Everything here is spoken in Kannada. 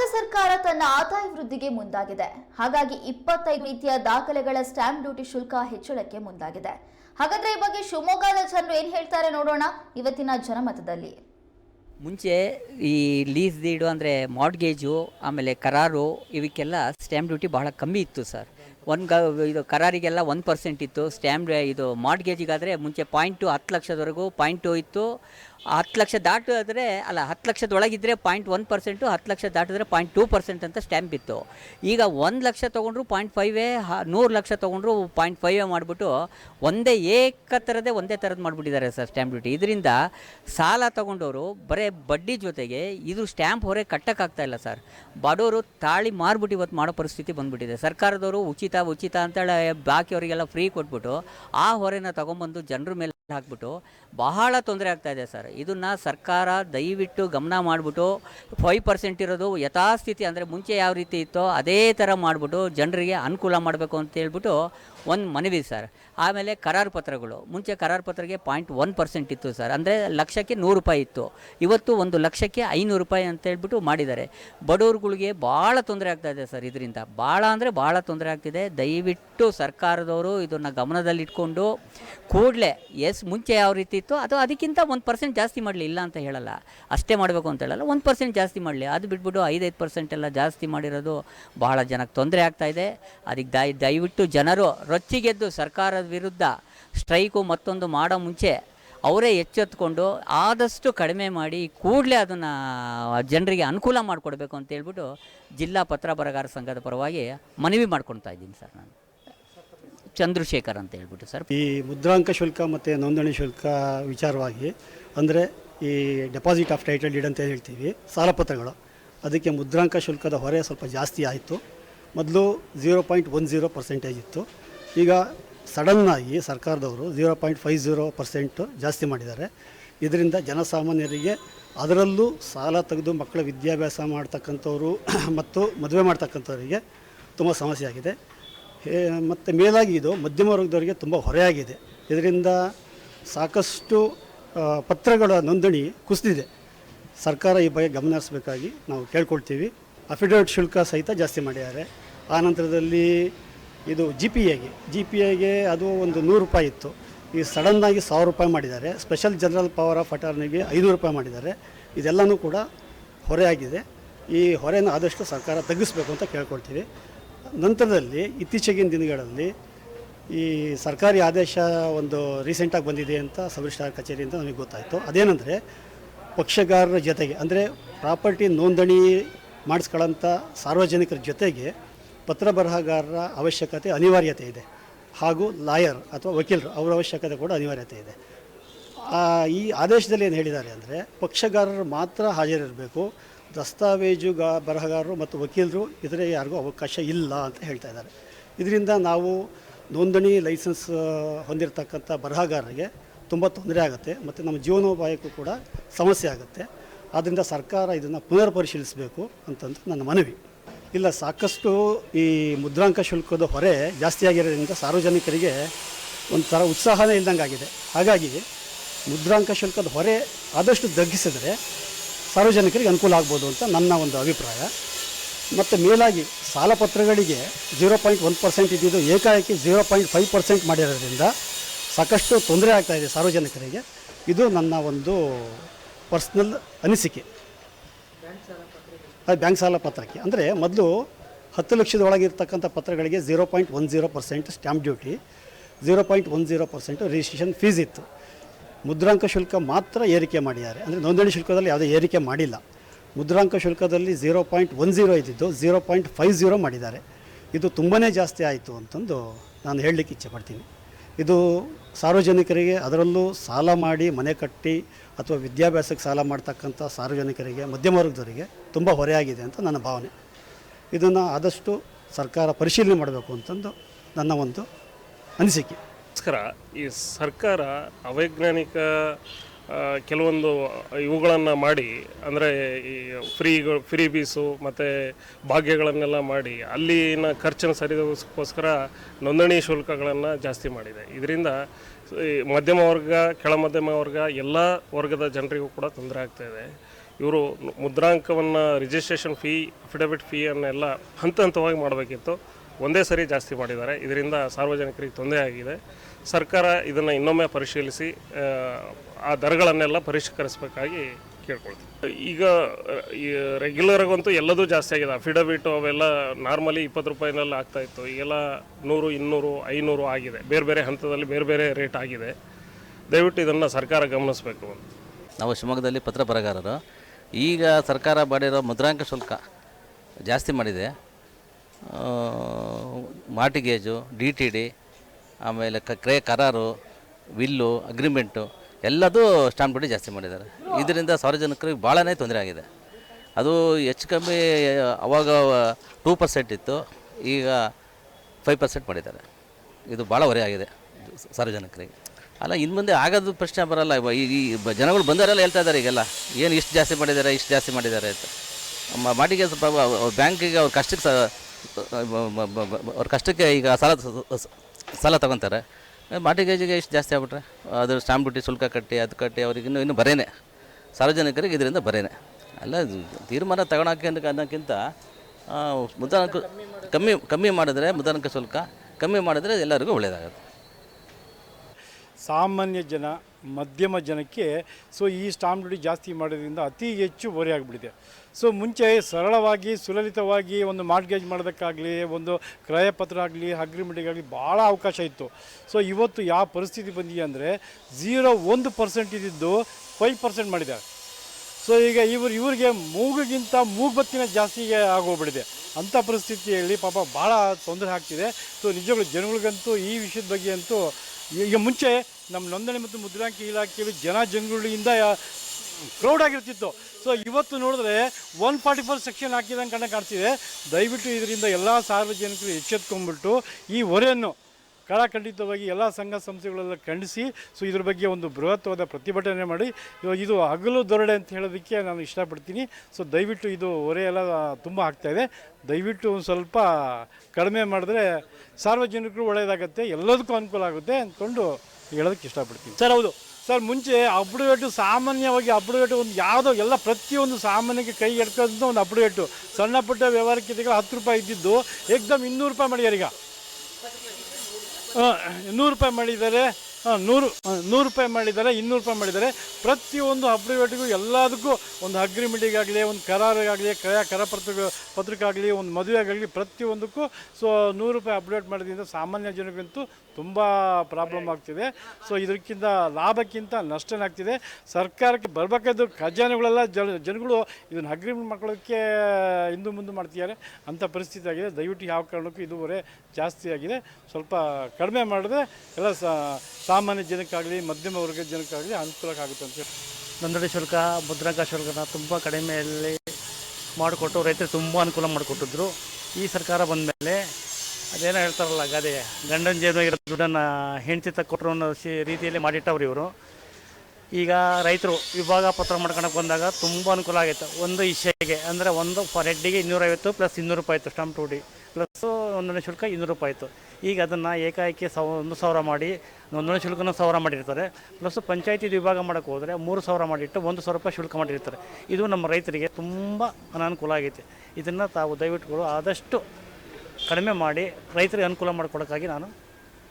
ರಾಜ್ಯ ಸರ್ಕಾರ ತನ್ನ ಆದಾಯ ವೃದ್ಧಿಗೆ ಮುಂದಾಗಿದೆ. ಹಾಗಾಗಿ ಇಪ್ಪತ್ತೈದು ರೀತಿಯ ದಾಖಲೆಗಳ ಸ್ಟಾಂಪ್ ಡ್ಯೂಟಿ ಶುಲ್ಕ ಹೆಚ್ಚಳಕ್ಕೆ ಮುಂದಾಗಿದೆ. ಹಾಗಾದ್ರೆ ಈ ಬಗ್ಗೆ ಶಿವಮೊಗ್ಗದ ಜನರು ಏನ್ ಹೇಳ್ತಾರೆ ನೋಡೋಣ. ಇವತ್ತಿನ ಜನಮತದಲ್ಲಿ. ಮುಂಚೆ ಈ ಲೀಸ್ ದೀಡು ಅಂದರೆ ಮಾರ್ಟ್ಗೇಜು ಆಮೇಲೆ ಕರಾರು ಇವಕ್ಕೆಲ್ಲ ಸ್ಟ್ಯಾಂಪ್ ಡ್ಯೂಟಿ ಬಹಳ ಕಮ್ಮಿ ಇತ್ತು ಸರ್. ಒಂದು ಗ, ಇದು ಕರಾರಿಗೆಲ್ಲ ಒನ್ ಪರ್ಸೆಂಟ್ ಇತ್ತು. ಸ್ಟ್ಯಾಂಪ್ ಇದು ಮಾಡ್ಗೇಜಿಗಾದರೆ ಮುಂಚೆ ಪಾಯಿಂಟು ಹತ್ತು ಲಕ್ಷದವರೆಗೂ ಪಾಯಿಂಟು ಇತ್ತು. ಹತ್ತು ಲಕ್ಷ ದಾಟಿದ್ರೆ, ಅಲ್ಲ, ಹತ್ತು ಲಕ್ಷದೊಳಗಿದ್ರೆ ಪಾಯಿಂಟ್ ಒನ್ ಪರ್ಸೆಂಟು ಹತ್ತು ಲಕ್ಷ ದಾಟಿದ್ರೆ ಪಾಯಿಂಟ್ ಟೂ ಪರ್ಸೆಂಟ್ ಅಂತ ಸ್ಟ್ಯಾಂಪ್ ಇತ್ತು. ಈಗ ಒಂದು ಲಕ್ಷ ತೊಗೊಂಡ್ರು ಪಾಯಿಂಟ್ ಫೈವೇ ನೂರು ಲಕ್ಷ ತೊಗೊಂಡ್ರು ಪಾಯಿಂಟ್ ಫೈವೇ ಮಾಡಿಬಿಟ್ಟು ಒಂದೇ ಏಕ ಥರದೇ ಒಂದೇ ಥರದ್ದು ಮಾಡಿಬಿಟ್ಟಿದ್ದಾರೆ ಸರ್ ಸ್ಟ್ಯಾಂಪ್ ಡ್ಯೂಟಿ ಇದರಿಂದ ಸಾಲ ತೊಗೊಂಡವರು ಬರೀ ಬಡ್ಡಿ ಜೊತೆಗೆ ಇದು ಸ್ಟ್ಯಾಂಪ್ ಹೊರೆ ಕಟ್ಟಕ್ಕಾಗ್ತಾ ಇಲ್ಲ ಸರ್. ಬಡವರು ತಾಳಿ ಮಾರ್ಬಿಟ್ಟು ಇವತ್ತು ಮಾಡೋ ಪರಿಸ್ಥಿತಿ ಬಂದ್ಬಿಟ್ಟಿದೆ. ಸರ್ಕಾರದವರು ಉಚಿತ ಉಚಿತ ಅಂತೇಳಿ ಬಾಕಿಯವರಿಗೆಲ್ಲ ಫ್ರೀ ಕೊಟ್ಬಿಟ್ಟು ಆ ಹೊರೆನ ತೊಗೊಂಬಂದು ಜನರ ಮೇಲೆ ಹಾಕ್ಬಿಟ್ಟು ಬಹಳ ತೊಂದರೆ ಆಗ್ತಾ ಇದೆ ಸರ್. ಇದನ್ನು ಸರ್ಕಾರ ದಯವಿಟ್ಟು ಗಮನ ಮಾಡಿಬಿಟ್ಟು ಫೈವ್ ಪರ್ಸೆಂಟ್ ಇರೋದು ಯಥಾಸ್ಥಿತಿ ಅಂದರೆ ಮುಂಚೆ ಯಾವ ರೀತಿ ಇತ್ತೋ ಅದೇ ಥರ ಮಾಡಿಬಿಟ್ಟು ಜನರಿಗೆ ಅನುಕೂಲ ಮಾಡಬೇಕು ಅಂತ ಹೇಳ್ಬಿಟ್ಟು ಒಂದು ಮನವಿ ಸರ್. ಆಮೇಲೆ ಕರಾರು ಪತ್ರಗಳು. ಮುಂಚೆ ಕರಾರು ಪತ್ರಕ್ಕೆ ಪಾಯಿಂಟ್ ಒನ್ ಪರ್ಸೆಂಟ್ ಇತ್ತು ಸರ್. ಅಂದರೆ ಲಕ್ಷಕ್ಕೆ ನೂರು ರೂಪಾಯಿ ಇತ್ತು. ಇವತ್ತು ಒಂದು ಲಕ್ಷಕ್ಕೆ ಐನೂರು ರೂಪಾಯಿ ಅಂತ ಹೇಳ್ಬಿಟ್ಟು ಮಾಡಿದ್ದಾರೆ. ಬಡವ್ರುಗಳಿಗೆ ಭಾಳ ತೊಂದರೆ ಆಗ್ತಾ ಇದೆ ಸರ್ ಇದರಿಂದ. ಭಾಳ ಅಂದರೆ ಭಾಳ ತೊಂದರೆ ಆಗ್ತಿದೆ. ದಯವಿಟ್ಟು ಸರ್ಕಾರದವರು ಇದನ್ನು ಗಮನದಲ್ಲಿಟ್ಕೊಂಡು ಕೂಡಲೇ ಎಸ್ ಮುಂಚೆ ಯಾವ ರೀತಿ ಇತ್ತು, ಅದು ಅದಕ್ಕಿಂತ ಒಂದು ಪರ್ಸೆಂಟ್ ಜಾಸ್ತಿ ಮಾಡಲಿ, ಇಲ್ಲ ಅಂತ ಹೇಳಲ್ಲ. ಅಷ್ಟೇ ಮಾಡಬೇಕು ಅಂತ ಹೇಳಲ್ಲ. ಒಂದು ಪರ್ಸೆಂಟ್ ಜಾಸ್ತಿ ಮಾಡಲಿ. ಅದು ಬಿಟ್ಬಿಟ್ಟು ಐದೈದು ಪರ್ಸೆಂಟ್ ಎಲ್ಲ ಜಾಸ್ತಿ ಮಾಡಿರೋದು ಬಹಳ ಜನಕ್ಕೆ ತೊಂದರೆ ಆಗ್ತಾ ಇದೆ. ಅದಕ್ಕೆ ದಯ, ದಯವಿಟ್ಟು ಜನರು ರೊಚ್ಚಿಗೆದ್ದು ಸರ್ಕಾರದ ವಿರುದ್ಧ ಸ್ಟ್ರೈಕು ಮತ್ತೊಂದು ಮಾಡೋ ಮುಂಚೆ ಅವರೇ ಎಚ್ಚೆತ್ಕೊಂಡು ಆದಷ್ಟು ಕಡಿಮೆ ಮಾಡಿ ಕೂಡಲೇ ಅದನ್ನು ಜನರಿಗೆ ಅನುಕೂಲ ಮಾಡಿಕೊಡ್ಬೇಕು ಅಂತ ಹೇಳ್ಬಿಟ್ಟು ಜಿಲ್ಲಾ ಪತ್ರ ಬರಗಾರ ಸಂಘದ ಪರವಾಗಿ ಮನವಿ ಮಾಡ್ಕೊಳ್ತಾ ಇದ್ದೀನಿ ಸರ್ ನಾನು. ಚಂದ್ರಶೇಖರ್ ಅಂತ ಹೇಳ್ಬಿಟ್ಟು ಸರ್. ಈ ಮುದ್ರಾಂಕ ಶುಲ್ಕ ಮತ್ತು ನೋಂದಣಿ ಶುಲ್ಕ ವಿಚಾರವಾಗಿ ಅಂದರೆ ಈ ಡೆಪಾಸಿಟ್ ಆಫ್ ಟೈಟಲ್ ಡೀಡ್ ಅಂತ ಹೇಳ್ತೀವಿ ಸಾಲಪತ್ರಗಳು ಅದಕ್ಕೆ ಮುದ್ರಾಂಕ ಶುಲ್ಕದ ಹೊರೆ ಸ್ವಲ್ಪ ಜಾಸ್ತಿ ಆಯಿತು. ಮೊದಲು zero point one zero percentage ಇತ್ತು. ಈಗ ಸಡನ್ನಾಗಿ ಸರ್ಕಾರದವರು zero point five zero percent ಜಾಸ್ತಿ ಮಾಡಿದ್ದಾರೆ. ಇದರಿಂದ ಜನಸಾಮಾನ್ಯರಿಗೆ ಅದರಲ್ಲೂ ಸಾಲ ತೆಗೆದು ಮಕ್ಕಳ ವಿದ್ಯಾಭ್ಯಾಸ ಮಾಡ್ತಕ್ಕಂಥವ್ರು ಮತ್ತು ಮದುವೆ ಮಾಡ್ತಕ್ಕಂಥವರಿಗೆ ತುಂಬ ಸಮಸ್ಯೆ ಆಗಿದೆ. ಮತ್ತು ಮೇಲಾಗಿ ಇದು ಮಧ್ಯಮ ವರ್ಗದವರಿಗೆ ತುಂಬ ಹೊರೆಯಾಗಿದೆ ಇದರಿಂದ ಸಾಕಷ್ಟು ಪತ್ರಗಳ ನೋಂದಣಿ ಕುಸಿದಿದೆ. ಸರ್ಕಾರ ಈ ಬಗ್ಗೆ ಗಮನ ಹರಿಸಬೇಕಾಗಿ ನಾವು ಕೇಳ್ಕೊಳ್ತೀವಿ. ಅಫಿಡವಿಟ್ ಶುಲ್ಕ ಸಹಿತ ಜಾಸ್ತಿ ಮಾಡಿದ್ದಾರೆ. ಆ ನಂತರದಲ್ಲಿ ಇದು ಜಿ ಪಿ ಎಗೆ ಜಿ ಪಿ ಎಗೆ ಅದು ಒಂದು ನೂರು ರೂಪಾಯಿ ಇತ್ತು. ಈ ಸಡನ್ನಾಗಿ ಸಾವಿರ ರೂಪಾಯಿ ಮಾಡಿದ್ದಾರೆ. ಸ್ಪೆಷಲ್ ಜನರಲ್ ಪವರ್ ಆಫ್ ಅಟಾರ್ನಿಗೆ ಐನೂರು ರೂಪಾಯಿ ಮಾಡಿದ್ದಾರೆ. ಇದೆಲ್ಲನೂ ಕೂಡ ಹೊರೆಯಾಗಿದೆ ಈ ಹೊರೆನ ಆದಷ್ಟು ಸರ್ಕಾರ ತಗ್ಗಿಸಬೇಕು ಅಂತ ಕೇಳ್ಕೊಳ್ತೀವಿ. ನಂತರದಲ್ಲಿ ಇತ್ತೀಚೆಗಿನ ದಿನಗಳಲ್ಲಿ ಈ ಸರ್ಕಾರಿ ಆದೇಶ ಒಂದು ರೀಸೆಂಟಾಗಿ ಬಂದಿದೆ ಅಂತ ಸಬ್ ಕಚೇರಿ ಅಂತ ನಮಗೆ ಗೊತ್ತಾಯಿತು. ಅದೇನೆಂದರೆ ಪಕ್ಷಗಾರರ ಜೊತೆಗೆ, ಅಂದರೆ ಪ್ರಾಪರ್ಟಿ ನೋಂದಣಿ ಮಾಡಿಸ್ಕೊಳ್ಳೋಂಥ ಸಾರ್ವಜನಿಕರ ಜೊತೆಗೆ ಪತ್ರ ಬರಹಗಾರರ ಅವಶ್ಯಕತೆ ಅನಿವಾರ್ಯತೆ ಇದೆ. ಹಾಗೂ ಲಾಯರ್ ಅಥವಾ ವಕೀಲರು ಅವರ ಅವಶ್ಯಕತೆ ಕೂಡ ಅನಿವಾರ್ಯತೆ ಇದೆ. ಈ ಆದೇಶದಲ್ಲಿ ಏನು ಹೇಳಿದ್ದಾರೆ ಅಂದರೆ, ಪಕ್ಷಗಾರರು ಮಾತ್ರ ಹಾಜರಿರಬೇಕು, ದಸ್ತಾವೇಜು ಗಾ, ಬರಹಗಾರರು ಮತ್ತು ವಕೀಲರು ಇದರ ಯಾರಿಗೂ ಅವಕಾಶ ಇಲ್ಲ ಅಂತ ಹೇಳ್ತಾ ಇದ್ದಾರೆ. ಇದರಿಂದ ನಾವು ನೋಂದಣಿ ಲೈಸೆನ್ಸ್ ಹೊಂದಿರತಕ್ಕಂಥ ಬರಹಗಾರರಿಗೆ ತುಂಬ ತೊಂದರೆ ಆಗುತ್ತೆ ಮತ್ತು ನಮ್ಮ ಜೀವನೋಪಾಯಕ್ಕೂ ಕೂಡ ಸಮಸ್ಯೆ ಆಗುತ್ತೆ. ಆದ್ದರಿಂದ ಸರ್ಕಾರ ಇದನ್ನು ಪುನರ್ ಪರಿಶೀಲಿಸಬೇಕು ಅಂತಂದು ನನ್ನ ಮನವಿ. ಇಲ್ಲ, ಸಾಕಷ್ಟು ಈ ಮುದ್ರಾಂಕ ಶುಲ್ಕದ ಹೊರೆ ಜಾಸ್ತಿ ಆಗಿರೋದ್ರಿಂದ ಸಾರ್ವಜನಿಕರಿಗೆ ಒಂಥರ ಉತ್ಸಾಹನೇ ಇಲ್ದಂಗೆ ಆಗಿದೆ ಹಾಗಾಗಿ ಮುದ್ರಾಂಕ ಶುಲ್ಕದ ಹೊರೆ ಆದಷ್ಟು ತಗ್ಗಿಸಿದರೆ ಸಾರ್ವಜನಿಕರಿಗೆ ಅನುಕೂಲ ಆಗ್ಬೋದು ಅಂತ ನನ್ನ ಒಂದು ಅಭಿಪ್ರಾಯ. ಮತ್ತು ಮೇಲಾಗಿ ಸಾಲ ಪತ್ರಗಳಿಗೆ ಜೀರೋ ಪಾಯಿಂಟ್ ಒನ್ ಪರ್ಸೆಂಟ್ ಇದ್ದಿದ್ದು ಏಕಾಏಕಿ ಜೀರೋ ಪಾಯಿಂಟ್ ಫೈವ್ ಪರ್ಸೆಂಟ್ ಮಾಡಿರೋದ್ರಿಂದ ಸಾಕಷ್ಟು ತೊಂದರೆ ಆಗ್ತಾ ಇದೆ ಸಾರ್ವಜನಿಕರಿಗೆ. ಇದು ನನ್ನ ಒಂದು ಪರ್ಸ್ನಲ್ ಅನಿಸಿಕೆ. ಬ್ಯಾಂಕ್ ಸಾಲ ಪತ್ರಕ್ಕೆ. ಅಂದರೆ ಮೊದಲು ಹತ್ತು ಲಕ್ಷದ ಒಳಗಿರ್ತಕ್ಕಂಥ ಪತ್ರಗಳಿಗೆ zero point one zero percent stamp duty zero point one zero percent registration fees ಇತ್ತು. ಮುದ್ರಾಂಕ ಶುಲ್ಕ ಮಾತ್ರ ಏರಿಕೆ ಮಾಡಿದ್ದಾರೆ. ಅಂದರೆ ನೋಂದಣಿ ಶುಲ್ಕದಲ್ಲಿ ಯಾವುದೇ ಏರಿಕೆ ಮಾಡಿಲ್ಲ. ಮುದ್ರಾಂಕ ಶುಲ್ಕದಲ್ಲಿ ಝೀರೋ ಪಾಯಿಂಟ್ ಒನ್ ಝೀರೋ ಇದ್ದಿದ್ದು ಝೀರೋ ಪಾಯಿಂಟ್ ಫೈವ್ ಝೀರೋ ಮಾಡಿದ್ದಾರೆ. ಇದು ತುಂಬಾ ಜಾಸ್ತಿ ಆಯಿತು ಅಂತಂದು ನಾನು ಹೇಳಲಿಕ್ಕೆ ಇಚ್ಛೆಪಡ್ತೀನಿ ಇದು ಸಾರ್ವಜನಿಕರಿಗೆ ಅದರಲ್ಲೂ ಸಾಲ ಮಾಡಿ ಮನೆ ಕಟ್ಟಿ ಅಥವಾ ವಿದ್ಯಾಭ್ಯಾಸಕ್ಕೆ ಸಾಲ ಮಾಡ್ತಕ್ಕಂಥ ಸಾರ್ವಜನಿಕರಿಗೆ, ಮಧ್ಯಮ ವರ್ಗದವರಿಗೆ ತುಂಬ ಹೊರೆಯಾಗಿದೆ ಅಂತ ನನ್ನ ಭಾವನೆ. ಇದನ್ನು ಆದಷ್ಟು ಸರ್ಕಾರ ಪರಿಶೀಲನೆ ಮಾಡಬೇಕು ಅಂತಂದು ನನ್ನ ಒಂದು ಅನಿಸಿಕೆ. ಈ ಸರ್ಕಾರ ಅವೈಜ್ಞಾನಿಕ ಕೆಲವೊಂದು ಇವುಗಳನ್ನು ಮಾಡಿ, ಅಂದರೆ ಈ ಫ್ರೀಗಳು, ಫ್ರೀ ಬೀಸು ಮತ್ತು ಭಾಗ್ಯಗಳನ್ನೆಲ್ಲ ಮಾಡಿ, ಅಲ್ಲಿನ ಖರ್ಚನ್ನು ಸರಿದೋಸ್ಕೋಸ್ಕರ ನೋಂದಣಿ ಶುಲ್ಕಗಳನ್ನು ಜಾಸ್ತಿ ಮಾಡಿದೆ. ಇದರಿಂದ ಮಧ್ಯಮ ವರ್ಗ, ಕೆಳ ಮಧ್ಯಮ ವರ್ಗ, ಎಲ್ಲ ವರ್ಗದ ಜನರಿಗೂ ಕೂಡ ತೊಂದರೆ ಆಗ್ತಾ ಇದೆ. ಇವರು ಮುದ್ರಾಂಕವನ್ನು ರಿಜಿಸ್ಟ್ರೇಷನ್ ಫೀ ಅಫಿಡವಿಟ್ ಫೀಯನ್ನೆಲ್ಲ ಹಂತ ಹಂತವಾಗಿ ಮಾಡಬೇಕಿತ್ತು. ಒಂದೇ ಸರಿ ಜಾಸ್ತಿ ಮಾಡಿದ್ದಾರೆ. ಇದರಿಂದ ಸಾರ್ವಜನಿಕರಿಗೆ ತೊಂದರೆ ಆಗಿದೆ. ಸರ್ಕಾರ ಇದನ್ನು ಇನ್ನೊಮ್ಮೆ ಪರಿಶೀಲಿಸಿ ಆ, ದರಗಳನ್ನೆಲ್ಲ ಪರಿಷ್ಕರಿಸಬೇಕಾಗಿ ಕೇಳ್ಕೊಳ್ತೀವಿ ಈಗ ಈ ರೆಗ್ಯುಲರಾಗಂತೂ ಎಲ್ಲದೂ ಜಾಸ್ತಿ ಆಗಿದೆ. ಅಫಿಡವಿಟು ಅವೆಲ್ಲ ನಾರ್ಮಲಿ ಇಪ್ಪತ್ತು ರೂಪಾಯಿನಲ್ಲಿ ಆಗ್ತಾ ಇತ್ತು. ಈಗೆಲ್ಲ ನೂರು ಇನ್ನೂರು ಐನೂರು ಆಗಿದೆ. ಬೇರೆ ಬೇರೆ ಹಂತದಲ್ಲಿ ಬೇರೆ ಬೇರೆ ರೇಟ್ ಆಗಿದೆ. ದಯವಿಟ್ಟು ಇದನ್ನು ಸರ್ಕಾರ ಗಮನಿಸಬೇಕು ಅಂತ. ನಾವು ಶಿವಮೊಗ್ಗದಲ್ಲಿ ಪತ್ರ ಬರಗಾರರು. ಈಗ ಸರ್ಕಾರ ಮಾಡಿರೋ ಮುದ್ರಾಂಕ ಶುಲ್ಕ ಜಾಸ್ತಿ ಮಾಡಿದೆ. ಮಾರ್ಟಿಗೇಜು ಡಿ ಟಿ ಡಿ ಆಮೇಲೆ ಕ ಕ್ರೇ ಕರಾರು, ವಿಲ್ಲು, ಅಗ್ರಿಮೆಂಟು ಎಲ್ಲದೂ ಸ್ಟಾಂಪ್ ಡ್ಯೂಟಿ ಜಾಸ್ತಿ ಮಾಡಿದ್ದಾರೆ. ಇದರಿಂದ ಸಾರ್ವಜನಿಕರಿಗೆ ಭಾಳನೇ ತೊಂದರೆ ಆಗಿದೆ. ಅದು ಹೆಚ್ಚು ಕಮ್ಮಿ, ಅವಾಗ ಟೂ ಪರ್ಸೆಂಟ್ ಇತ್ತು, ಈಗ ಫೈವ್ ಪರ್ಸೆಂಟ್ ಮಾಡಿದ್ದಾರೆ. ಇದು ಭಾಳ ಹೊರೆ ಆಗಿದೆ ಸಾರ್ವಜನಿಕರಿಗೆ. ಅಲ್ಲ ಇನ್ನು ಮುಂದೆ ಆಗೋದು ಪ್ರಶ್ನೆ ಬರಲ್ಲ. ಈ ಈ ಜನಗಳು ಬಂದವರೆಲ್ಲ ಹೇಳ್ತಾ ಇದ್ದಾರೆ ಈಗೆಲ್ಲ. ಏನು ಇಷ್ಟು ಜಾಸ್ತಿ ಮಾಡಿದ್ದಾರೆ, ಇಷ್ಟು ಜಾಸ್ತಿ ಮಾಡಿದ್ದಾರೆ ಅಂತ. ಮಾಡಿಗೆ ಸ್ವಲ್ಪ ಬ್ಯಾಂಕಿಗೆ ಅವ್ರ ಕಷ್ಟಕ್ಕೆ ಅವ್ರ ಕಷ್ಟಕ್ಕೆ ಈಗ ಸಾಲ ಸಾಲ ತಗೊತಾರೆ. ಮಾಟಿಗೇಜಿಗೆ ಎಷ್ಟು ಜಾಸ್ತಿ ಆಗ್ಬಿಟ್ರೆ. ಅದು ಸ್ಟಾಂಪ್ ಡ್ಯೂಟಿ ಶುಲ್ಕ ಕಟ್ಟಿ, ಅದು ಕಟ್ಟಿ ಅವ್ರಿಗೆ ಇನ್ನೂ ಇನ್ನೂ ಬರೇನೆ. ಸಾರ್ವಜನಿಕರಿಗೆ ಇದರಿಂದ ಬರೇನೆ. ಅಲ್ಲ ತೀರ್ಮಾನ ತಗೊಳಕ್ಕೆ ಅನ್ನೋಕ್ಕಿಂತ ಮುದ್ರಾಂಕ ಕಮ್ಮಿ ಕಮ್ಮಿ ಮಾಡಿದ್ರೆ ಮುದ್ರಾಂಕ ಶುಲ್ಕ, ಕಮ್ಮಿ ಮಾಡಿದ್ರೆ ಎಲ್ಲರಿಗೂ ಒಳ್ಳೆಯದಾಗುತ್ತೆ ಸಾಮಾನ್ಯ ಜನ ಮಧ್ಯಮ ಜನಕ್ಕೆ ಸೊ ಈ ಸ್ಟಾಂಪ್ ಡ್ಯೂಟಿ ಜಾಸ್ತಿ ಮಾಡೋದ್ರಿಂದ ಅತಿ ಹೆಚ್ಚು ಹೊರೆ ಆಗಿಬಿಟ್ಟಿದೆ. ಸೊ ಮುಂಚೆ ಸರಳವಾಗಿ, ಸುಲಲಿತವಾಗಿ ಒಂದು ಮಾರ್ಟ್ಗೇಜ್ ಮಾಡೋದಕ್ಕಾಗಲಿ, ಒಂದು ಕ್ರಯಪತ್ರ ಆಗಲಿ, ಅಗ್ರಿಮೆಂಟಿಗಾಗಲಿ ಭಾಳ ಅವಕಾಶ ಇತ್ತು. ಸೊ ಇವತ್ತು ಯಾವ ಪರಿಸ್ಥಿತಿ ಬಂದಿದೆ ಅಂದರೆ ಝೀರೋ ಒಂದು ಪರ್ಸೆಂಟ್ ಇದ್ದಿದ್ದು ಫೈವ್ ಪರ್ಸೆಂಟ್ ಮಾಡಿದ್ದಾರೆ. ಸೊ ಈಗ ಇವರು, ಇವರಿಗೆ ಮೂಗಿಗಿಂತ ಮೂಗುಬತ್ತಿನ ಜಾಸ್ತಿಗೆ ಆಗೋಗ್ಬಿಟ್ಟಿದೆ. ಅಂಥ ಪರಿಸ್ಥಿತಿಯಲ್ಲಿ ಪಾಪ ಭಾಳ ತೊಂದರೆ ಆಗ್ತಿದೆ. ಸೊ ನಿಜಗಳು ಜನಗಳಿಗಂತೂ ಈ ವಿಷಯದ ಬಗ್ಗೆ ಅಂತೂ ಈಗ ಮುಂಚೆ ನಮ್ಮ ನೋಂದಣಿ ಮತ್ತು ಮುದ್ರಾಂಕಿ ಇಲಾಖೆಯಲ್ಲಿ ಜನ ಜಂಗುಳಿಯಿಂದ ಕ್ರೌಡ್ ಆಗಿರ್ತಿತ್ತು ಸೊ ಇವತ್ತು ನೋಡಿದ್ರೆ ಒನ್ ಫಾರ್ಟಿ ಫೋರ್ ಸೆಕ್ಷನ್ ಹಾಕಿದಂಗೆ ಕಾಣ್ತಿದೆ. ದಯವಿಟ್ಟು ಇದರಿಂದ ಎಲ್ಲ ಸಾರ್ವಜನಿಕರು ಎಚ್ಚೆತ್ಕೊಂಡ್ಬಿಟ್ಟು ಈ ಹೊರೆಯನ್ನು ಕಳಾಖಂಡಿತವಾಗಿ ಎಲ್ಲ ಸಂಘ ಸಂಸ್ಥೆಗಳೆಲ್ಲ ಖಂಡಿಸಿ ಸೊ ಇದ್ರ ಬಗ್ಗೆ ಒಂದು ಬೃಹತ್ವಾದ ಪ್ರತಿಭಟನೆ ಮಾಡಿ, ಇವಾಗ ಇದು ಹಗಲು ದೊರಡೆ ಅಂತ ಹೇಳೋದಕ್ಕೆ ನಾನು ಇಷ್ಟಪಡ್ತೀನಿ. ಸೊ ದಯವಿಟ್ಟು ಇದು ಹೊರೆ ಎಲ್ಲ ತುಂಬ ಆಗ್ತಾಯಿದೆ ದಯವಿಟ್ಟು ಒಂದು ಸ್ವಲ್ಪ ಕಡಿಮೆ ಮಾಡಿದ್ರೆ ಸಾರ್ವಜನಿಕರು ಒಳ್ಳೆಯದಾಗತ್ತೆ, ಎಲ್ಲದಕ್ಕೂ ಅನುಕೂಲ ಆಗುತ್ತೆ ಅಂದ್ಕೊಂಡು ಹೇಳೋದಕ್ಕೆ ಇಷ್ಟಪಡ್ತೀನಿ. ಸರ್ ಹೌದು. ಸರ್ ಮುಂಚೆ ಅಪ್ಡೇಟು ಸಾಮಾನ್ಯವಾಗಿ ಅಪ್ಡೇಟು ಒಂದು ಯಾವುದೋ ಎಲ್ಲ ಪ್ರತಿಯೊಂದು ಸಾಮಾನ್ಯಕ್ಕೆ ಕೈ ಎಡ್ಕೋದಂತ ಒಂದು ಅಪ್ಡೇಟು ಸಣ್ಣ ಪುಟ್ಟ ವ್ಯವಹಾರಕ್ಕೆ ಹತ್ತು ರೂಪಾಯಿ ಇದ್ದಿದ್ದು ಏಕ್ದಮ್ ಇನ್ನೂರು ರೂಪಾಯಿ ಮಾಡಿದ್ದಾರೆ ಈಗ. ನೂರು ರೂಪಾಯಿ ಮಾಡಿದ್ದಾರೆ. ಹಾಂ ನೂರು ನೂರು ರೂಪಾಯಿ ಮಾಡಿದ್ದಾರೆ, ಇನ್ನೂರು ರೂಪಾಯಿ ಮಾಡಿದ್ದಾರೆ. ಪ್ರತಿಯೊಂದು ಅಪ್ರಿವೇಟಿಗೂ ಎಲ್ಲದಕ್ಕೂ ಒಂದು ಅಗ್ರಿಮೆಂಟಿಗಾಗಲಿ ಒಂದು ಕರಾರಿಗಾಗಲಿ ಕರ ಕರಪತ್ರ ಪತ್ರಿಕೆಗಾಗಲಿ, ಒಂದು ಮದುವೆಗಾಗಲಿ ಪ್ರತಿಯೊಂದಕ್ಕೂ ಸೊ, ನೂರು ರೂಪಾಯಿ ಅಪ್ಡೇಟ್ ಮಾಡೋದ್ರಿಂದ ಸಾಮಾನ್ಯ ಜನಕ್ಕಂತೂ ತುಂಬ ಪ್ರಾಬ್ಲಮ್ ಆಗ್ತಿದೆ. ಸೊ ಇದಕ್ಕಿಂತ ಲಾಭಕ್ಕಿಂತ ನಷ್ಟನೇ ಆಗ್ತಿದೆ. ಸರ್ಕಾರಕ್ಕೆ ಬರಬೇಕಾದ ಖಜಾನೆಗಳೆಲ್ಲ ಜನ, ಜನಗಳು ಇದನ್ನು ಅಗ್ರಿಮೆಂಟ್ ಮಾಡ್ಕೊಳ್ಳೋಕ್ಕೆ ಹಿಂದೂ ಮುಂದೆ ಮಾಡ್ತಿದ್ದಾರೆ. ಅಂಥ ಪರಿಸ್ಥಿತಿ ಆಗಿದೆ. ದಯವಿಟ್ಟು ಯಾವ ಕಾರಣಕ್ಕೂ ಇದುವರೆ ಜಾಸ್ತಿ ಆಗಿದೆ. ಸ್ವಲ್ಪ ಕಡಿಮೆ ಮಾಡಿದ್ರೆ ಎಲ್ಲ ಸಾಮಾನ್ಯ ಜನಕ್ಕಾಗಲಿ, ಮಧ್ಯಮ ವರ್ಗದ ಜನಕ್ಕಾಗಲಿ ಅನುಕೂಲಕ್ಕಾಗುತ್ತೆ ಅಂತ ನೋಂದಣಿ ಶುಲ್ಕ ಮುದ್ರಾಂಕ ಶುಲ್ಕನ ತುಂಬ ಕಡಿಮೆಯಲ್ಲಿ ಮಾಡಿಕೊಟ್ಟು ರೈತರು ತುಂಬ ಅನುಕೂಲ ಮಾಡಿಕೊಟ್ಟಿದ್ರು. ಈ ಸರ್ಕಾರ ಬಂದ ಮೇಲೆ ಅದೇನೋ ಹೇಳ್ತಾರಲ್ಲ, ಗಾದೆ, ಗಂಡನ ಜೇಬಾಗಿರೋ ದುಡ್ಡನ್ನು ಹೆಂಡತಿ ತಕ್ಕೊಟ್ರು ಅನ್ನೋ ರೀತಿಯಲ್ಲಿ ಮಾಡಿಟ್ಟವ್ರು ಇವರು. ಈಗ ರೈತರು ವಿಭಾಗ ಪತ್ರ ಮಾಡ್ಕೊಳಕ್ಕೆ ಬಂದಾಗ ತುಂಬ ಅನುಕೂಲ ಆಗೈತೆ. ಒಂದು ಇಶೆಗೆ, ಅಂದರೆ ಒಂದು ಫಾರ್ ಹೆಡ್ಡಿಗೆ ಇನ್ನೂರೈವತ್ತು ಪ್ಲಸ್ ಇನ್ನೂರು ರೂಪಾಯಿ ಆಯಿತು ಸ್ಟಾಂಪ್ ಟೂಡಿ ಪ್ಲಸ್ಸು ನೋಂದಣಿ ಶುಲ್ಕ ಇನ್ನೂರು ರೂಪಾಯಿ ಇತ್ತು. ಈಗ ಅದನ್ನು ಏಕಾಏಕಿ ಸಾವ ಒಂದು ಸಾವಿರ ಮಾಡಿ ನೋಂದಣಿ ಶುಲ್ಕನೂ ಸಾವಿರ ಮಾಡಿರ್ತಾರೆ. ಪ್ಲಸ್ ಪಂಚಾಯತಿ ವಿಭಾಗ ಮಾಡೋಕ್ಕೆ ಹೋದರೆ ಮೂರು ಸಾವಿರ ಮಾಡಿಟ್ಟು ಒಂದು ಸಾವಿರ ರೂಪಾಯಿ ಶುಲ್ಕ ಮಾಡಿರ್ತಾರೆ. ಇದು ನಮ್ಮ ರೈತರಿಗೆ ತುಂಬ ಅನಾನುಕೂಲ ಆಗೈತೆ. ಇದನ್ನು ತಾವು ದಯವಿಟ್ಟುಗಳು ಆದಷ್ಟು ಕಡಿಮೆ ಮಾಡಿ ರೈತರಿಗೆ ಅನುಕೂಲ ಮಾಡಿಕೊಡೋಕ್ಕಾಗಿ ನಾನು